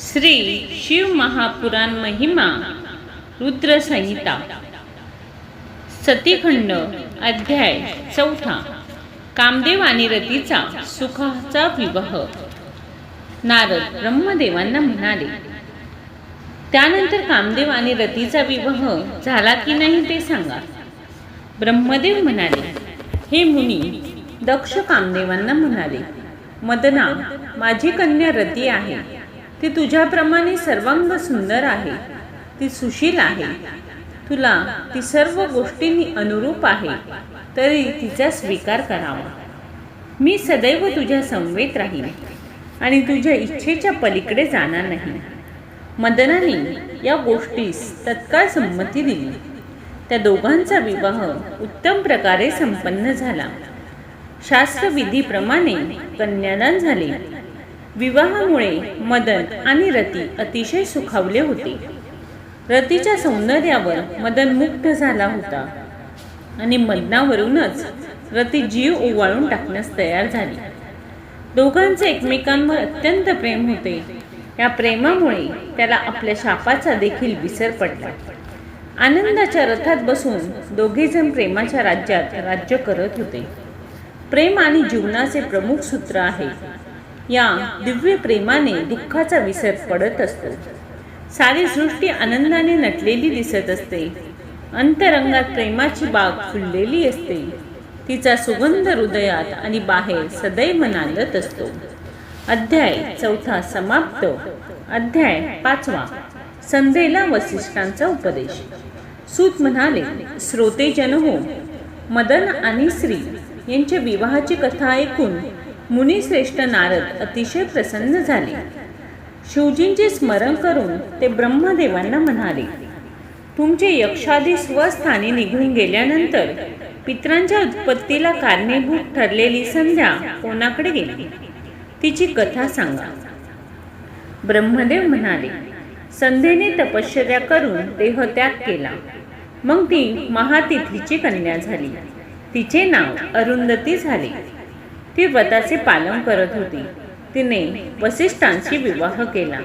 श्री शिव महापुराण महिमा रुद्र संहिता. सतीखंड अध्याय चौथा. कामदेव आणि रतीचा सुखाचा विवाह. नारद ब्रह्मदेवांना म्हणाले त्यानंतर कामदेव आणि रतीचा विवाह झाला की नाही ते सांगा. ब्रह्मदेव म्हणाले हे मुनी दक्ष कामदेवांना म्हणाले मदना माझी कन्या रती आहे. ती तुझ्याप्रमाणे सर्वांग सुंदर आहे. ती सुशील आहे. तुला ती सर्व गोष्टींनी अनुरूप आहे. तरी तिचा स्वीकार करावा. मी सदैव तुझ्या संवेत राहीन आणि तुझ्या इच्छेच्या पलीकडे जाणार नाही. मदनाने या गोष्टीस तत्काळ संमती दिली. त्या दोघांचा विवाह उत्तम प्रकारे संपन्न झाला. शास्त्रविधीप्रमाणे कन्यादान झाले. विवाहामुळे मदन आणि रती अतिशय सुखावले होते. रतीच्या सौंदर्यावर मदन मुग्ध झाला होता आणि मदनावरूनच रती जीव ओवाळून टाकण्यास तयार झाली. दोघांचे एकमेकांवर अत्यंत प्रेम होते. या प्रेमामुळे त्याला आपल्या शापाचा देखील विसर पडला. आनंदाच्या रथात बसून दोघेजण प्रेमाच्या राज्यात राज्य करत होते. प्रेम आणि जीवनाचे प्रमुख सूत्र आहे. या दिव्य प्रेमाने दुःखाचा विसर पडत असतो. सारी सृष्टी आनंदाने नटलेली दिसत असते. अंतरंगात प्रेमाची बाग फुललेली असते. तिचा सुगंध हृदयात आणि बाहेर सदैव नांदत असतो. अध्याय चौथा समाप्त. अध्याय पाचवा. संध्येला वसिष्ठांचा उपदेश. सूत म्हणाले श्रोते जन हो मदन आणि श्री यांच्या विवाहाची कथा ऐकून मुनिश्रेष्ठ नारद अतिशय प्रसन्न झाले. शिवजींचे स्मरण करून ते ब्रह्मदेवांना म्हणाले तुमचे यक्षादी स्वस्थानी निघून गेल्यानंतर पित्रांच्या उत्पत्तीला कारणीभूत ठरलेली संध्या कोणाकडे गेली? तिची कथा सांगा. ब्रह्मदेव म्हणाले संध्येने तपश्चर्या करून देहत्याग केला. मग ती महातिथीची कन्या झाली. तिचे नाव अरुंधती झाले. ती व्रताचे पालन करत होती. तिने वसिष्ठांशी विवाह केला.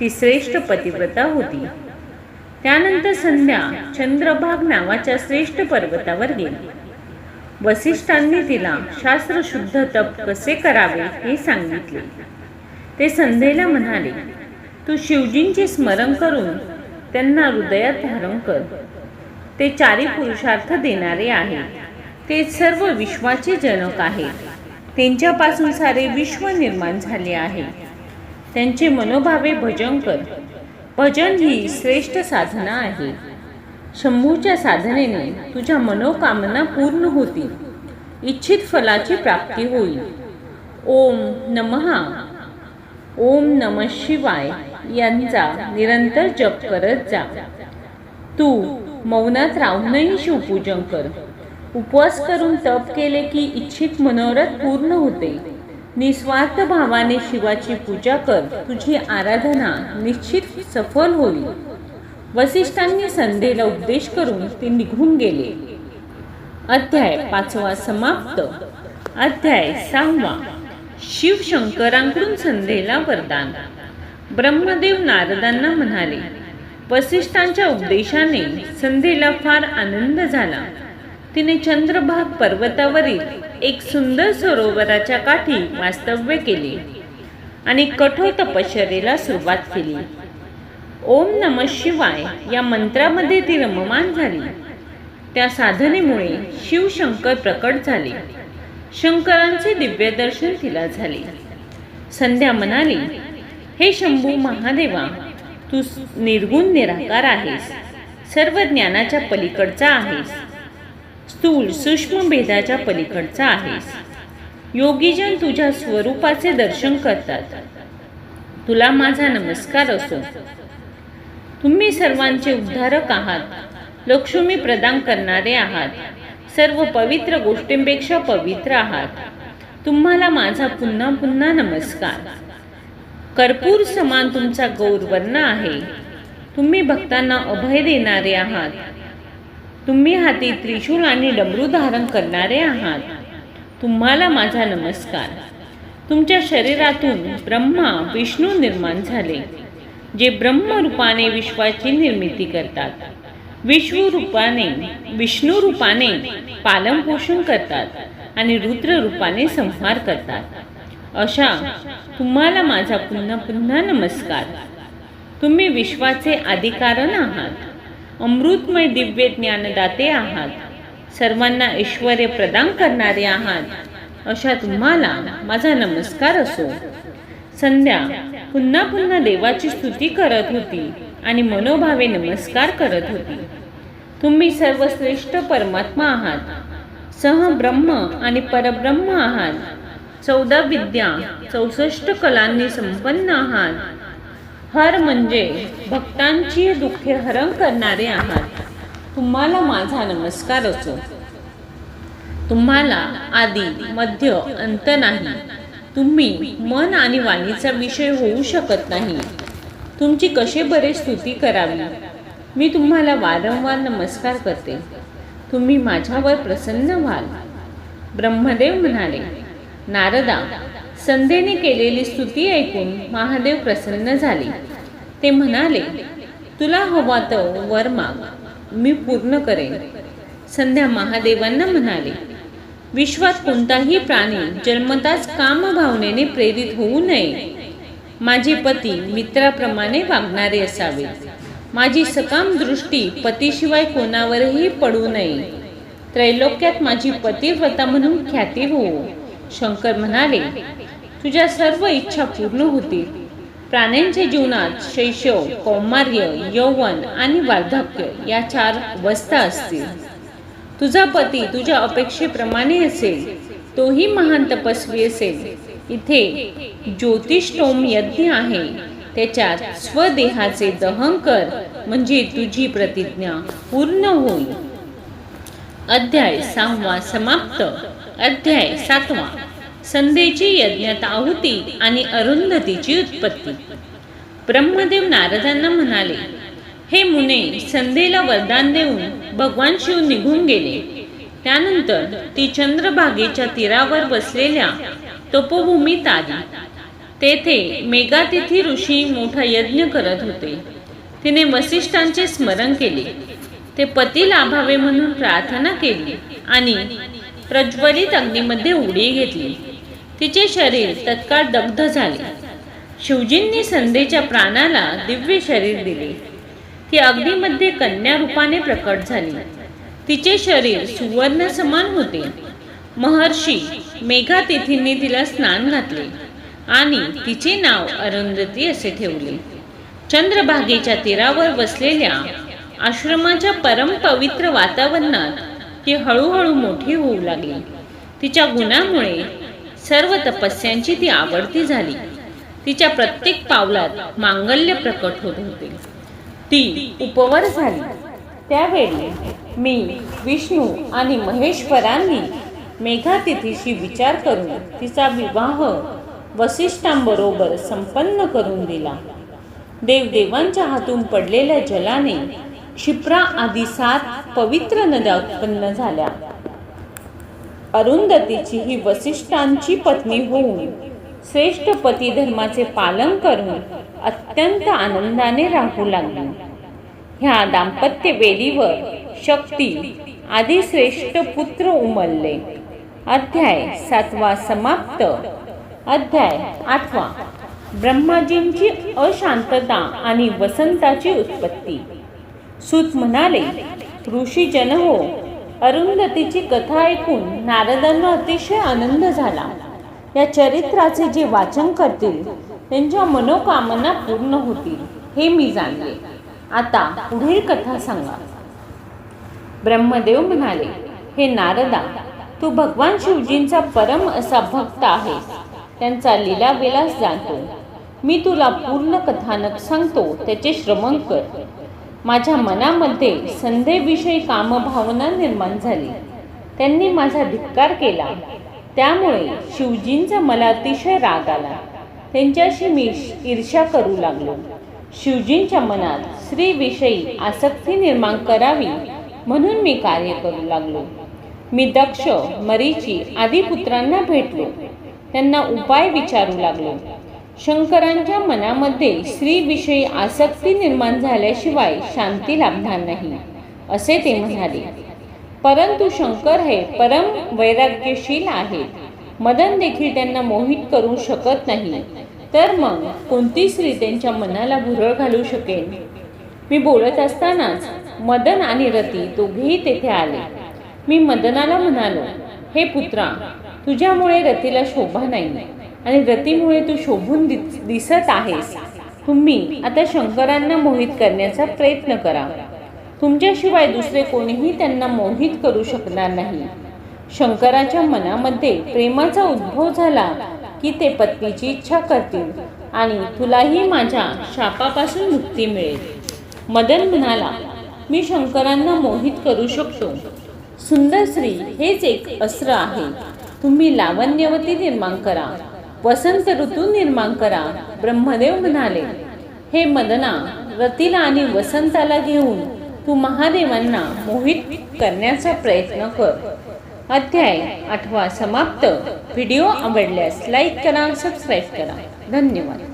ती श्रेष्ठ पतिव्रता होती. त्यानंतर संध्या चंद्रभाग नावाच्या श्रेष्ठ पर्वतावर गेली. वसिष्ठांनी तिला शास्त्रशुद्ध तप कसे करावे हे सांगितले. ते संध्येला म्हणाले तू शिवजींचे स्मरण करून त्यांना हृदयात धारण कर. ते चारी पुरुषार्थ देणारे आहेत. ते सर्व विश्वाचे जनक आहेत. त्यांच्यापासून सारे विश्व निर्माण झाले आहे. त्यांचे मनोभावे भजन कर. भजन ही श्रेष्ठ साधना आहे. शंभूच्या साधनेने तुझ्या मनोकामना पूर्ण होतील. इच्छित फलाची प्राप्ती होईल. ओम नमहा ओम नम शिवाय यांचा निरंतर जप करत जा. तू मौनात राहूनही शिवपूजन कर. उपवास करून तप केले की इच्छित मनोरथ पूर्ण होते. निस्वार्थ भावाने शिवाची पूजा कर तुझी आराधना निश्चित सफल होईल. वसिष्ठांनी संध्येला उपदेश करून ते निघून गेले. अध्याय पाचवा समाप्त. अध्याय सहावा. शिवशंकरांकडून संध्येला वरदान. ब्रह्मदेव नारदांना म्हणाले वसिष्ठांच्या उपदेशाने संध्येला फार आनंद झाला. तिने चंद्रभाग पर्वतावरील एक सुंदर सरोवराच्या काठी वास्तव्य केले आणि कठोर तपश्चरेला सुरुवात केली. ओम नम शिवाय या मंत्रामध्ये ती रममान झाली. त्या साधनेमुळे शिवशंकर प्रकट झाले. शंकरांचे दिव्य दर्शन तिला झाले. संध्या म्हणाली हे शंभू महादेवा तू निर्गुण निराकार आहेस. सर्व ज्ञानाच्या पलीकडचा आहेस. स्थूल सूक्ष्म भेदाच्या पलीकडचा आहेस. योगीजन तुझ्या स्वरूपाचे दर्शन करतात. तुला माझा नमस्कार असो. तुम्ही सर्वांचे उद्धारक आहात. लक्ष्मी प्रदान करणारे आहात. सर्व पवित्र गोष्टींपेक्षा पवित्र आहात. तुम्हाला माझा पुन्हा पुन्हा नमस्कार. कर्पूर समान तुमचा गौरवर्ण आहे. तुम्ही भक्तांना अभय देणारे आहात. तुम्ही हाती त्रिशूल आणि डबरू धारण करणारे आहात. तुम्हाला माझा नमस्कार. तुमच्या शरीरातून ब्रह्मा विष्णू निर्माण झाले जे ब्रह्मरूपाने विश्वाची निर्मिती करतात. विश्वरूपाने विष्णू रूपाने पालनपोषण करतात आणि रुद्र रूपाने संहार करतात. अशा तुम्हाला माझा पुन्हा पुन्हा नमस्कार. तुम्ही विश्वाचे अधिकारण आहात. अमृतमय दिव्य ज्ञानदाते आहात. सर्वांना ऐश्वर प्रदान करणारे आहात. अशा तुम्हाला माझा नमस्कार असो. संध्या पुन्हा पुन्हा देवाची स्तुती करत होती आणि मनोभावे नमस्कार करत होती. तुम्ही सर्वश्रेष्ठ परमात्मा आहात. सह ब्रह्म आणि परब्रह्म आहात. चौदा विद्या चौसष्ट कलांनी संपन्न आहात. हर म्हणजे भक्तांची दुःखे हरण करणारे आहात. तुम्हाला माझा नमस्कार असो. तुम्हाला आधी मध्य अंत नाही. तुम्ही मन आणि वाणीचा विषय होऊ शकत नाही. तुमची कसे बरे स्तुती करावी? मी तुम्हाला वारंवार नमस्कार करते. तुम्ही माझ्यावर प्रसन्न व्हाल. ब्रह्मदेव म्हणाले नारदा संध्येने केलेली स्तुती ऐकून महादेव प्रसन्न झाले. ते म्हणाले तुला हवा तर वर माग मी पूर्ण करेन. संध्या महादेवांना म्हणाले विश्वात कोणताही प्राणी जन्मताच कामभावनेने प्रेरित होऊ नये. माझे पती मित्राप्रमाणे वागणारे असावे. माझी सकाम दृष्टी पतीशिवाय कोणावरही पडू नये. त्रैलोक्यात माझी पतिव्रता म्हणून ख्याती होऊ. शंकर म्हणाले तुझ्या सर्व इच्छा पूर्ण होतील. प्राण्यांच्या जीवनात शैशव कौमार्य यौवन आणि वार्धक्य या चार अवस्था असतील. तुझा पती तुझ्या अपेक्षेप्रमाणे असेल तोही महान तपस्वी असेल. इथे ज्योतिषोम यज्ञ आहे. त्याच्यात स्वदेहाचे दहन कर म्हणजे तुझी प्रतिज्ञा पूर्ण होईल. अध्याय सहावा समाप्त. अध्याय सातवा. संधेची यज्ञात आहुती आणि अरुंधतीची उत्पत्ती. ब्रह्मदेव नारदांना म्हणाले हे मुने संधेला वरदान देऊन भगवान शिव निघून गेले. त्यानंतर ती चंद्रभागेच्या तीरावर बसलेल्या तपोभूमीत आली. तेथे मेघातिथी ऋषी मोठा यज्ञ करत होते. तिने वसिष्ठांचे स्मरण केले. ते पती लाभावे म्हणून प्रार्थना केली आणि प्रज्वलित अग्नीमध्ये उडी घेतली. तिचे शरीर तत्काळ दग्ध झाले. शिवजींनी संधेच्या प्राणाला दिव्य शरीर दिले. ती अग्नीमध्ये कन्या रूपाने प्रकट झाली. तिचे शरीर सुवर्ण समान होते. महर्षी मेघातिथींनी तिला स्नान घातले आणि तिचे नाव अरुंधती असे ठेवले. चंद्रभागेच्या तीरावर बसलेल्या आश्रमाच्या परमपवित्र वातावरणात ती हळूहळू मोठी होऊ लागली. तिच्या गुणामुळे सर्व तपस्यांची ती आवडती झाली. तिच्या प्रत्येक पावलात मांगल्य प्रकट होत होते. ती उपवर झाली. त्यावेळी मी विष्णू आणि महेश्वरांनी मेघातिथीशी विचार करून तिचा विवाह वसिष्ठांबरोबर संपन्न करून दिला. देवदेवांच्या हातून पडलेल्या जलाने क्षिप्रा आदी सात पवित्र नद्या उत्पन्न झाल्या. अरुंधतीची ही वसिष्ठांची पत्नी होऊन श्रेष्ठ पती धर्माचे पालन करून अत्यंत आनंदाने राहू लागली. ह्या दाम्पत्य वेदीवर शक्ती आदी श्रेष्ठ पुत्र उमलले. अध्याय सातवा समाप्त. अध्याय आठवा. ब्रह्माजींची अशांतता आणि वसंताची उत्पत्ती. सूत म्हणाले ऋषीजन हो अरुंधतीची कथा ऐकून नारदांना अतिशय आनंद झाला. या चरित्राचे जे वाचन करतील त्यांच्या मनोकामना पूर्ण होतील हे मी जाणले. आता पुढील कथा सांगा. ब्रह्मदेव म्हणाले हे नारदा तू भगवान शिवजींचा परम असा भक्त आहे त्यांचा लीला विलास जाणतो. मी तुला पूर्ण कथानक सांगतो त्याचे श्रवण कर. माझ्या मनामध्ये संधेविषयी कामभावना निर्माण झाली. त्यांनी माझा धिक्कार केला. त्यामुळे शिवजींचा मला अतिशय राग आला. त्यांच्याशी मी ईर्ष्या करू लागलो. शिवजींच्या मनात स्त्रीविषयी आसक्ती निर्माण करावी म्हणून मी कार्य करू लागलो. मी दक्ष मरीची आदी पुत्रांना भेटलो. त्यांना उपाय विचारू लागलो. शंकरांच्या मनामध्ये स्त्रीविषयी आसक्ती निर्माण झाल्याशिवाय शांती लाभणार नाही असे ते म्हणाले. परंतु शंकर हे परम वैराग्यशील आहेत. मदन देखील त्यांना मोहित करू शकत नाही. तर मग कोणती स्त्री त्यांच्या मनाला भुरळ घालू शकेल मी बोलत असतानाच मदन आणि रती दोघेही तेथे आले. मी मदनाला म्हणालो हे पुत्रा तुझ्यामुळे रतीला शोभा नाही. आणि रतीमुळे तू शोभून दिसत आहेस. तुम्ही आता शंकरांना मोहित करण्याचा प्रयत्न करा. तुमच्याशिवाय दुसरे कोणीही त्यांना मोहित करू शकणार नाही. शंकराच्या मनामध्ये प्रेमाचा उद्भव झाला की ते पत्नीची इच्छा करतील आणि तुलाही माझ्या शापापासून मुक्ती मिळेल. मदन म्हणाला मी शंकरांना मोहित करू शकतो. सुंदर स्त्री हेच एक अस्त्र आहे. तुम्ही लावण्यवती निर्माण करा. वसंत ऋतू निर्माण करा. ब्रह्मदेव म्हणाले हे मदना रतीला आणि वसंताला घेऊन तू महादेवांना मोहित करण्याचा प्रयत्न कर. अध्याय आठवा समाप्त. व्हिडिओ आवडल्यास लाईक करा सबस्क्राईब करा. धन्यवाद.